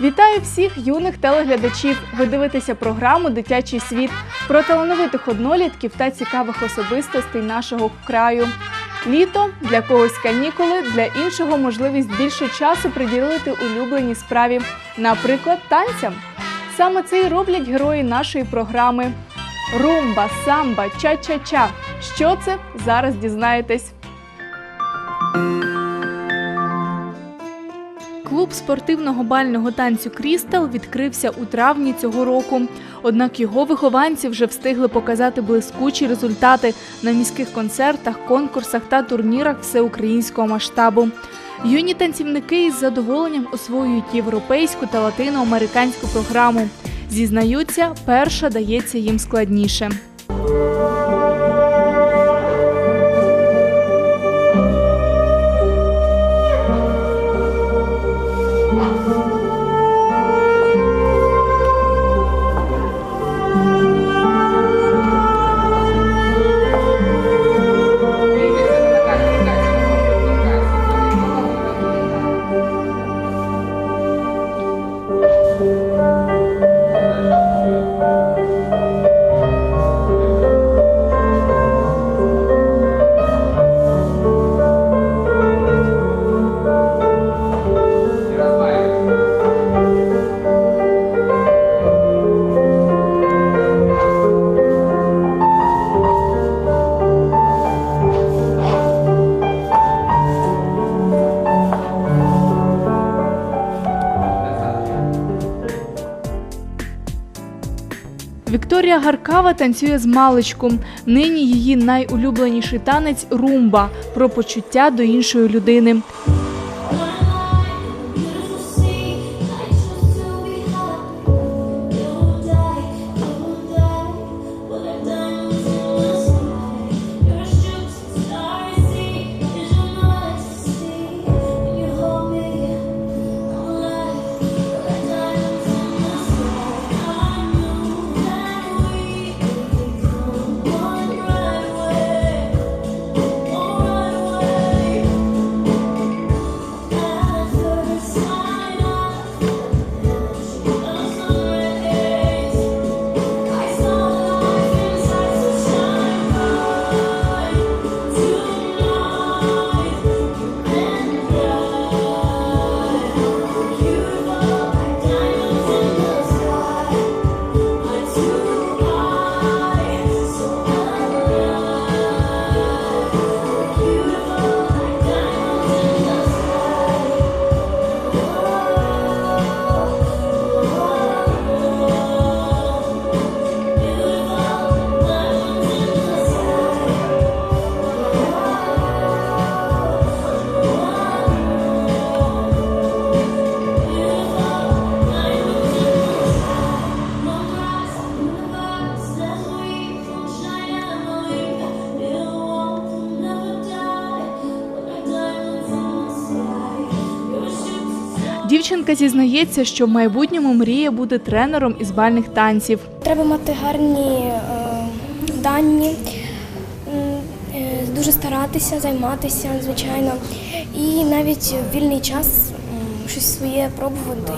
Вітаю всіх юних телеглядачів. Ви дивитеся програму Дитячий світ про талановитих однолітків та цікавих особистостей нашого краю. Літо для когось канікули, для іншого можливість більше часу приділити улюбленій справі, наприклад, танцям. Саме це й роблять герої нашої програми. Румба, самба, ча-ча-ча. Що це зараз дізнаєтесь? Клуб спортивного бального танцю Крістал відкрився у травні цього року. Однак його вихованці вже встигли показати блискучі результати на міських концертах, конкурсах та турнірах всеукраїнського масштабу. Юні танцівники із задоволенням освоюють європейську та латиноамериканську програму. Зізнаються, перша дається їм складніше. Вікторія танцює з маличком. Нині її найулюбленіший танець румба про почуття до іншої людини. Зізнається, що в майбутньому мріє бути тренером із бальних танців. Треба мати гарні е, дані, е, дуже старатися, займатися, звичайно. І навіть в вільний час щось своє пробувати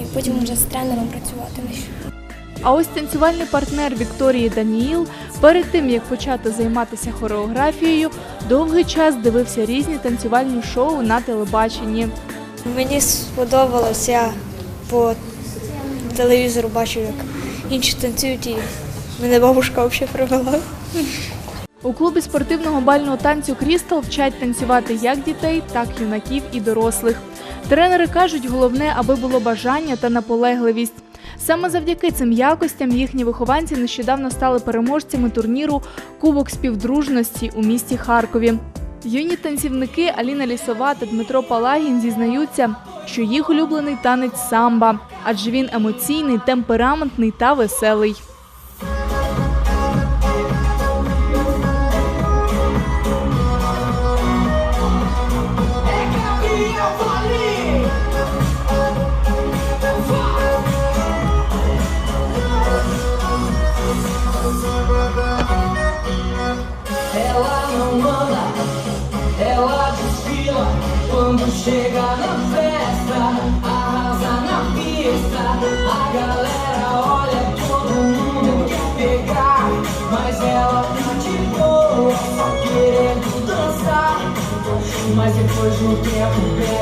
і потім вже з тренером працювати. А ось танцювальний партнер Вікторії Даніїл перед тим як почати займатися хореографією, довгий час дивився різні танцювальні шоу на телебаченні. Мені сподобалося, по телевізору бачив, як інші танцюють, і мене бабушка взагалі привела. У клубі спортивного бального танцю Крістал вчать танцювати як дітей, так і юнаків і дорослих. Тренери кажуть, головне, аби було бажання та наполегливість. Саме завдяки цим якостям їхні вихованці нещодавно стали переможцями турніру Кубок співдружності у місті Харкові. Юні танцівники Аліна Лісова та Дмитро Палагін зізнаються, що їх улюблений танець самба, адже він емоційний, темпераментний та веселий. mesmo tempo bem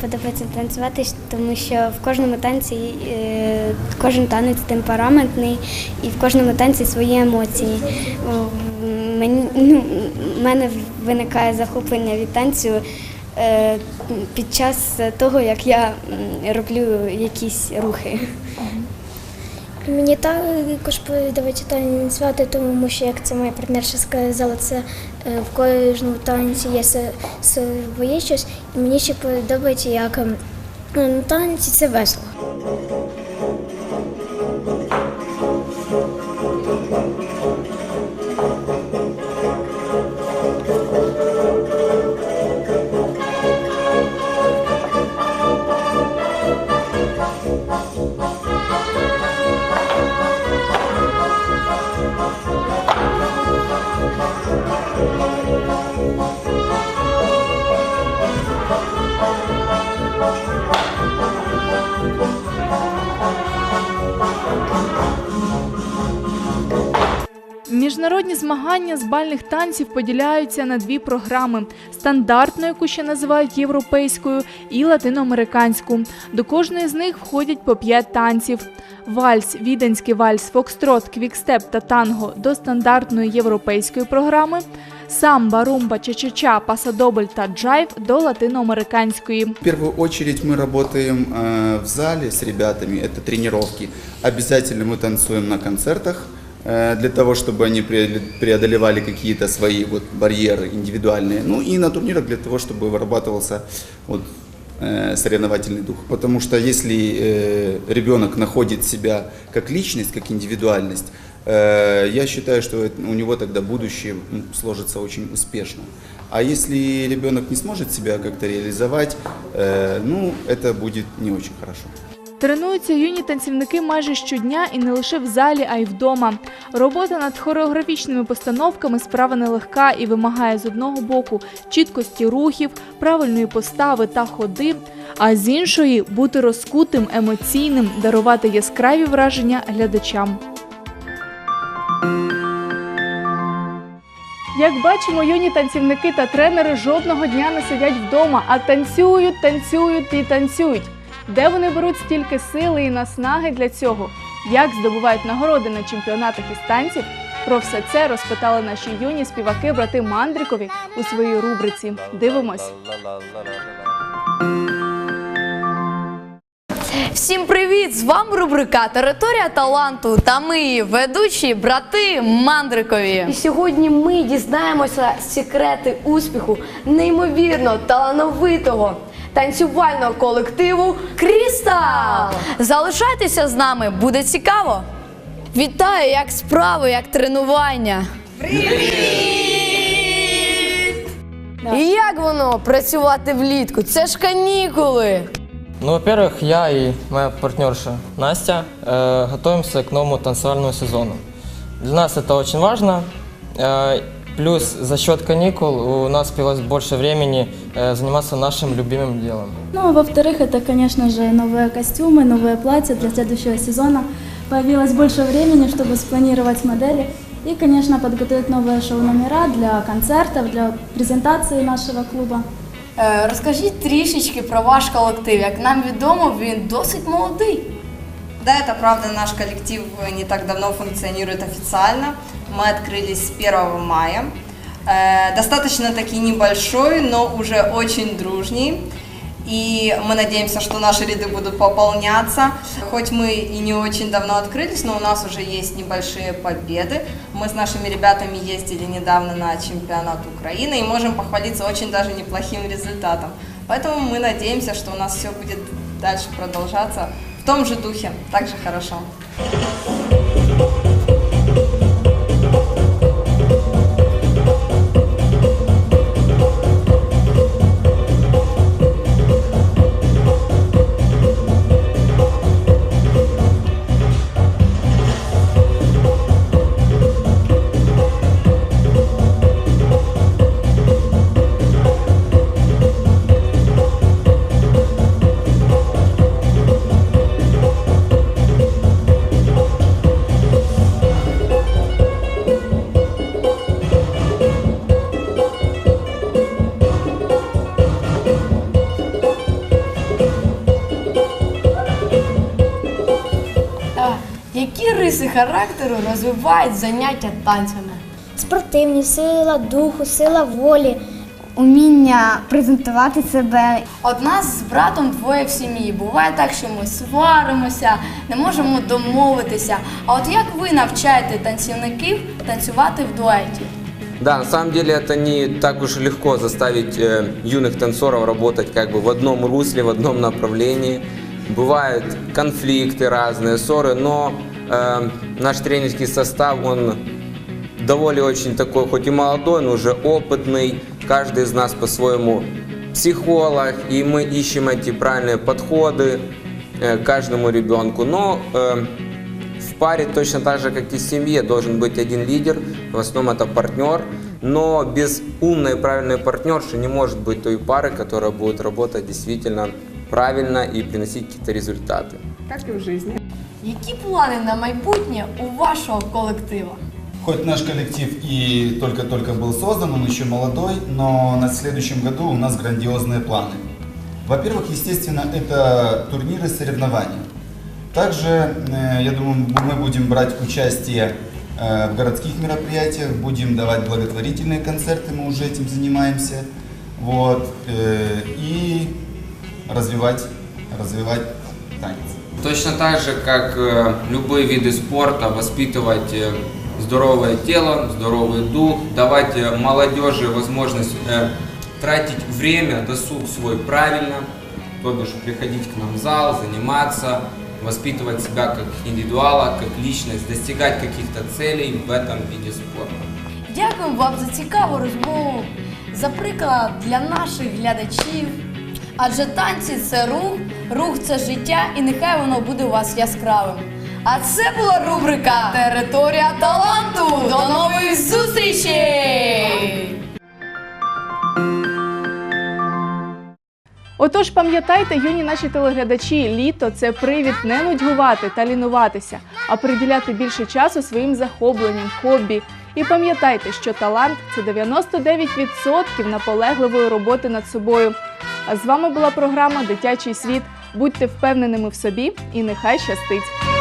подобається танцювати, тому що в кожному танці е, кожен танець темпераментний і в кожному танці свої емоції. Мені ну, мене виникає захоплення від танцю е, під час того, як я роблю якісь рухи. Мені також подобається танцювати, тому що, як це моя партнерша сказала, це е, в кожному танці є своє щось. І мені ще подобається, як ем, ну, на танці це весело. Oh! Міжнародні змагання з бальних танців поділяються на дві програми: стандартну, яку ще називають європейською, і латиноамериканську. До кожної з них входять по п'ять танців. Вальс, віденський вальс, фокстрот, квікстеп та танго до стандартної європейської програми. Самба, румба, ча-ча-ча, пасадобль та джайв до латиноамериканської. В первую очередь мы работаем э, в зале с ребятами, это тренировки. Обязательно мы танцуем на концертах э, Для того, чтобы они преодоле- преодолевали какие-то свои вот барьеры индивидуальные. Ну и на турнирах для того, чтобы вырабатывался вот, э, соревновательный дух. Потому что если э, ребенок находит себя как личность, как индивидуальность, э, я считаю, что у него тогда будущее сложится очень успешно. А если ребенок не сможет себя как-то реализовать, э, ну, это будет не очень хорошо. Тренуються юні танцівники майже щодня і не лише в залі, а й вдома. Робота над хореографічними постановками справа нелегка і вимагає з одного боку чіткості рухів, правильної постави та ходи, а з іншої бути розкутим, емоційним, дарувати яскраві враження глядачам. Як бачимо, юні танцівники та тренери жодного дня не сидять вдома, а танцюють, танцюють і танцюють. Де вони беруть стільки сили і наснаги для цього? Як здобувають нагороди на чемпіонатах із танців? Про все це розпитали наші юні співаки брати Мандрикові у своїй рубриці. Дивимось. Всім привіт! З вами рубрика Територія таланту та ми, її ведучі брати Мандрикові. І сьогодні ми дізнаємося секрети успіху неймовірно талановитого танцювального колективу Крістал. Залишайтеся з нами, буде цікаво. Вітаю, як справи, як тренування. І як воно працювати влітку? Це ж канікули. Ну, во-первых, я и моя партнерша Настя э, готовимся к новому танцевальному сезону. Для нас это очень важно. Э, плюс за счет каникул у нас появилось больше времени э, заниматься нашим любимым делом. Ну, а во-вторых, это, конечно же, новые костюмы, новые платья для следующего сезона. Появилось больше времени, чтобы спланировать модели и, конечно, подготовить новые шоу-номера для концертов, для презентации нашего клуба. Е, Розкажіть трішечки про ваш колектив. Як нам відомо, він досить молодий. Да, это правда, наш коллектив не так давно функционирует официально. Мы открылись с 1 мая. Э, Достаточно таки небольшой, но уже очень дружный. И мы надеемся, что наши ряды будут пополняться. Хоть мы и не очень давно открылись, но у нас уже есть небольшие победы. Мы с нашими ребятами ездили недавно на чемпионат Украины и можем похвалиться очень даже неплохим результатом. Поэтому мы надеемся, что у нас все будет дальше продолжаться в том же духе, так же хорошо. риси характеру розвивають заняття танцями? Спортивні, сила духу, сила волі, уміння презентувати себе. От нас з братом двоє в сім'ї. Буває так, що ми сваримося, не можемо домовитися. А от як ви навчаєте танцівників танцювати в дуеті? Да, на самом деле это не так уж и легко заставить э, юных танцоров работать как бы в одном русле, в одном направлении. Бывают конфликты разные, ссоры, но э, наш тренерский состав, он довольно очень такой, хоть и молодой, но уже опытный. Каждый из нас по-своему психолог, и мы ищем эти правильные подходы э, каждому ребенку. Но э, в паре точно так же, как и в семье, должен быть один лидер, в основном это партнер, но без умной и правильной партнерши не может быть той пары, которая будет работать действительно правильно и приносить какие-то результаты. Які плани на майбутнє у вашого колектива? Хоть наш коллектив и только-только был создан, он еще молодой, но на следующем году у нас грандиозные планы. Во-первых, естественно, это турниры, соревнования. Также, э, я думаю, мы будем брать участие э, в городских мероприятиях, будем давать благотворительные концерты, мы уже этим занимаемся. Вот, э, и развивать, развивать танец. Точно так же, как э, любые виды спорта, воспитывать э, здоровое тело, здоровый дух, давать э, молодежи возможность тратить время, досуг свой правильно, то бишь приходить к нам в зал, заниматься, воспитывать себя как индивидуала, как личность, достигать каких-то целей в этом виде спорта. Дякую вам за цікаву розмову, за приклад для наших глядачів. Адже танці це рух, рух це життя, і нехай воно буде у вас яскравим. А це була рубрика Територія таланту. До нових зустрічей! Отож, пам'ятайте, юні наші телеглядачі, літо це привід не нудьгувати та лінуватися, а приділяти більше часу своїм захопленням, хобі. І пам'ятайте, що талант це 99% наполегливої роботи над собою. А з вами була програма Дитячий світ. Будьте впевненими в собі і нехай щастить!